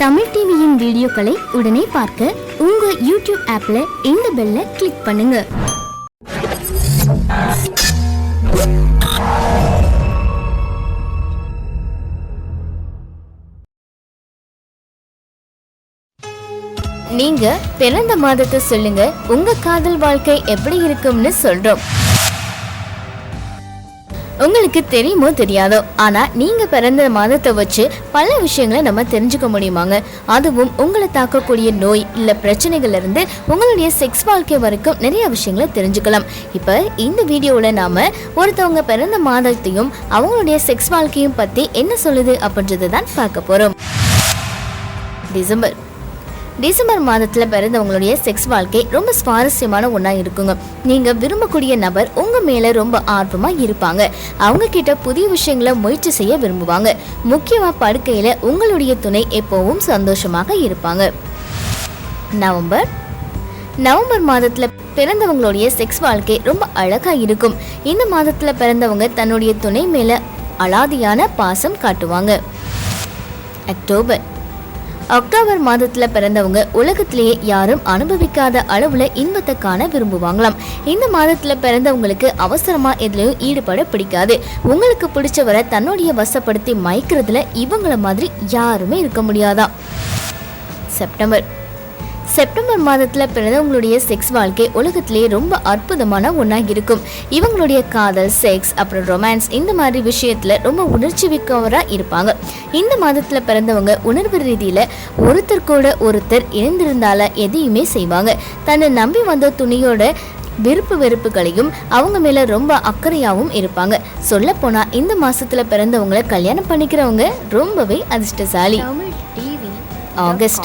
தமிழ் டிவியின் வீடியோக்களை உடனே பார்க்க உங்க யூடியூப் ஆப்ல இந்த பெல்ல கிளிக் பண்ணுங்க. நீங்க பிறந்த மாதத்தை சொல்லுங்க உங்க காதல் வாழ்க்கை எப்படி இருக்கும்னு சொல்றோம். உங்களுக்கு தெரியுமோ தெரியாதோ ஆனா நீங்க பிறந்த மாதத்தை வச்சு பல விஷயங்களை நம்ம தெரிஞ்சுக்க முடியுமாங்க? அதுவும் உங்களை தாக்கக்கூடிய நோய் இல்ல பிரச்சனைகள்ல இருந்து உங்களுடைய செக்ஸ் வாழ்க்கை வரைக்கும் நிறைய விஷயங்களை தெரிஞ்சுக்கலாம். இப்ப இந்த வீடியோல நாம ஒருத்தவங்க பிறந்த மாதத்தையும் அவங்களுடைய செக்ஸ் வாழ்க்கையும் பத்தி என்ன சொல்லுது அப்படின்றத தான் பார்க்க போறோம். டிசம்பர் டிசம்பர் மாதத்தில் பிறந்தவங்களுடைய செக்ஸ் வாழ்க்கை ரொம்ப சுவாரஸ்யமான ஒன்றா இருக்குங்க. நீங்கள் விரும்பக்கூடிய நபர் உங்கள் மேலே ரொம்ப ஆர்வமாக இருப்பாங்க. அவங்க கிட்ட புதிய விஷயங்களை முயற்சி செய்ய விரும்புவாங்க. முக்கியமாக படுக்கையில் உங்களுடைய துணை எப்போவும் சந்தோஷமாக இருப்பாங்க. நவம்பர். நவம்பர் மாதத்தில் பிறந்தவங்களுடைய செக்ஸ் வாழ்க்கை ரொம்ப அழகாக இருக்கும். இந்த மாதத்தில் பிறந்தவங்க தன்னுடைய துணை மேலே அலாதியான பாசம் காட்டுவாங்க. அக்டோபர். அக்டோபர் மாதத்துல பிறந்தவங்க உலகத்திலேயே யாரும் அனுபவிக்காத அளவுல இன்பத்தை காண விரும்புவாங்களாம். இந்த மாதத்துல பிறந்தவங்களுக்கு அவசரமா எதுலயும் ஈடுபட பிடிக்காது. உங்களுக்கு பிடிச்சவரை தன்னுடைய வசப்படுத்தி மயக்கிறதுல இவங்கள மாதிரி யாருமே இருக்க முடியாதான் செப்டம்பர் செப்டம்பர் மாதத்தில் பிறந்தவங்களுடைய செக்ஸ் வாழ்க்கை உலகத்திலேயே ரொம்ப அற்புதமான ஒன்றா இருக்கும் இவங்களுடைய காதல் செக்ஸ் அப்புறம் ரொமான்ஸ் இந்த மாதிரி விஷயத்தில் ரொம்ப உணர்ச்சி மிக்கவராக இருப்பாங்க. இந்த மாதத்தில் பிறந்தவங்க உணர்வு ரீதியில் ஒருத்தர் கூட ஒருத்தர் இணைந்திருந்தால எதையுமே செய்வாங்க. தன்னை நம்பி வந்த துணியோட விருப்பு வெறுப்புகளையும் அவங்க மேல ரொம்ப அக்கறையாகவும் இருப்பாங்க. சொல்ல போனா இந்த மாசத்துல பிறந்தவங்களை கல்யாணம் பண்ணிக்கிறவங்க ரொம்பவே அதிர்ஷ்டசாலி. ஆகஸ்ட்.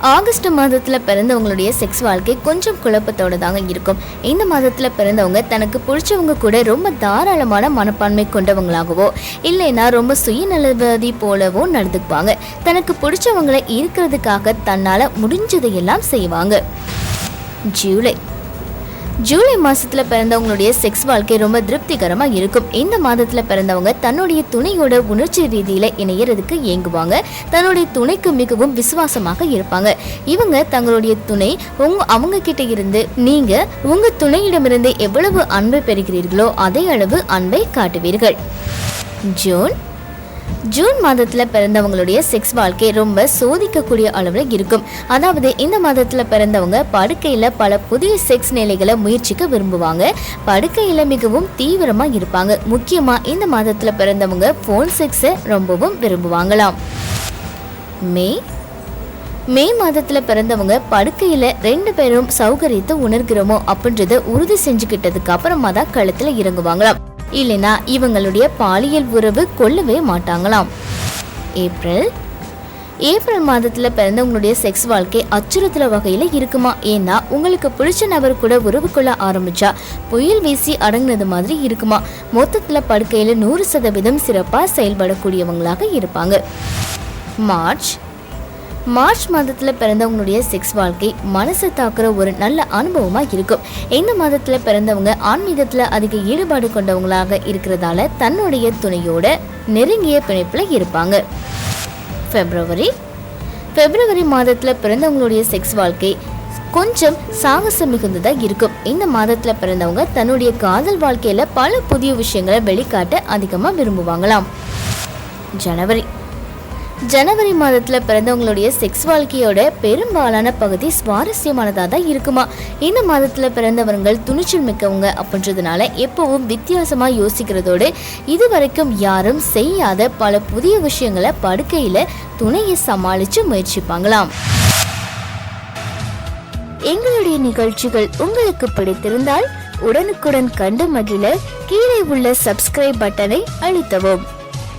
ஆகஸ்ட் மாதத்தில் பிறந்தவங்களுடைய செக்ஸ் வாழ்க்கை கொஞ்சம் குழப்பத்தோடு தாங்க இருக்கும். இந்த மாதத்தில் பிறந்தவங்க தனக்கு பிடிச்சவங்க கூட ரொம்ப தாராளமான மனப்பான்மை கொண்டவங்களாகவோ இல்லைன்னா ரொம்ப சுயநலவாதி போலவோ நடந்துக்குவாங்க. தனக்கு பிடிச்சவங்களை இருக்கிறதுக்காக தன்னால் முடிஞ்சதையெல்லாம் செய்வாங்க. ஜூலை ஜூலை மாசத்துல பிறந்தவங்களுடைய செக்ஸ் வாழ்க்கை ரொம்ப திருப்திகரமா இருக்கும். இந்த மாதத்துல பிறந்தவங்க தன்னுடைய துணையோட உணர்ச்சி ரீதியில இணையறதுக்கு ஏங்குவாங்க தன்னுடைய துணைக்கு மிகவும் விசுவாசமாக இருப்பாங்க. இவங்க தங்களுடைய துணை உங்க அவங்க கிட்ட இருந்து நீங்க உங்க துணையிடமிருந்து எவ்வளவு அன்பை பெறுகிறீர்களோ அதே அளவு அன்பை காட்டுவீர்கள். ஜூன் ஜூன் மாதத்தில் பிறந்தவங்களுடைய செக்ஸ் வாழ்க்கை ரொம்ப சோதிக்கக்கூடிய அளவில் இருக்கும். அதாவது இந்த மாதத்தில் பிறந்தவங்க படுக்கையில் பல புதிய செக்ஸ் நிலைகளை முயற்சிக்க விரும்புவாங்க. படுக்கையில் மிகவும் தீவிரமாக இருப்பாங்க. முக்கியமாக இந்த மாதத்தில் பிறந்தவங்க ஃபோன் செக்ஸை ரொம்பவும் விரும்புவாங்களாம். மே மே மாதத்தில் பிறந்தவங்க படுக்கையில் ரெண்டு பேரும் சௌகரியத்தை உணர்கிறோமோ அப்படின்றத உறுதி செஞ்சுக்கிட்டதுக்கு அப்புறமா தான் கழுத்தில் இறங்குவாங்களாம். இல்லைனா இவங்களுடைய பாலியல் உறவு கொள்ளவே மாட்டாங்களாம். ஏப்ரல். ஏப்ரல் மாதத்தில் பிறந்தவங்களுடைய செக்ஸ் வாழ்க்கை அச்சுறுத்தல வகையில் இருக்குமா? ஏன்னா உங்களுக்கு பிடிச்ச நபர் கூட உறவு கொள்ள ஆரம்பிச்சா புயல் வீசி அடங்கினது மாதிரி இருக்குமா? மொத்தத்தில் படுக்கையில் நூறு சதவீதம் சிறப்பாக செயல்படக்கூடியவங்களாக இருப்பாங்க. மார்ச். மார்ச் மாதத்தில் பிறந்தவங்களுடைய செக்ஸ் வாழ்க்கை மனசை தாக்குற ஒரு நல்ல அனுபவமாக இருக்கும். இந்த மாதத்தில் பிறந்தவங்க ஆன்மீகத்தில் அதிக ஈடுபாடு கொண்டவங்களாக இருக்கிறதால தன்னுடைய துணையோட நெருங்கிய பிணைப்பில் இருப்பாங்க. பிப்ரவரி பிப்ரவரி மாதத்தில் பிறந்தவங்களுடைய செக்ஸ் வாழ்க்கை கொஞ்சம் சாகசம் மிகுந்ததாக இருக்கும். இந்த மாதத்தில் பிறந்தவங்க தன்னுடைய காதல் வாழ்க்கையில் பல புதிய விஷயங்களை வெளிக்காட்ட அதிகமாக விரும்புவாங்களாம். ஜனவரி ஜனவரி மாதத்தில் பிறந்தவங்களுடைய செக்ஸ் வாழ்க்கையோட பெரும்பாலான பகுதி சுவாரஸ்யமானதாக தான் இருக்குமா? இந்த மாதத்தில் பிறந்தவர்கள் துணிச்சல் மிக்கவங்க அப்படின்றதுனால எப்பவும் வித்தியாசமாக யோசிக்கிறதோடு இது வரைக்கும் யாரும் செய்யாத பல புதிய விஷயங்களை படுக்கையில் துணையை சமாளித்து முயற்சிப்பாங்களாம். எங்களுடைய நிகழ்ச்சிகள் உங்களுக்கு பிடித்திருந்தால் உடனுக்குடன் கண்டு மகிழ கீழே உள்ள சப்ஸ்கிரைப் பட்டனை அழுத்தவும்.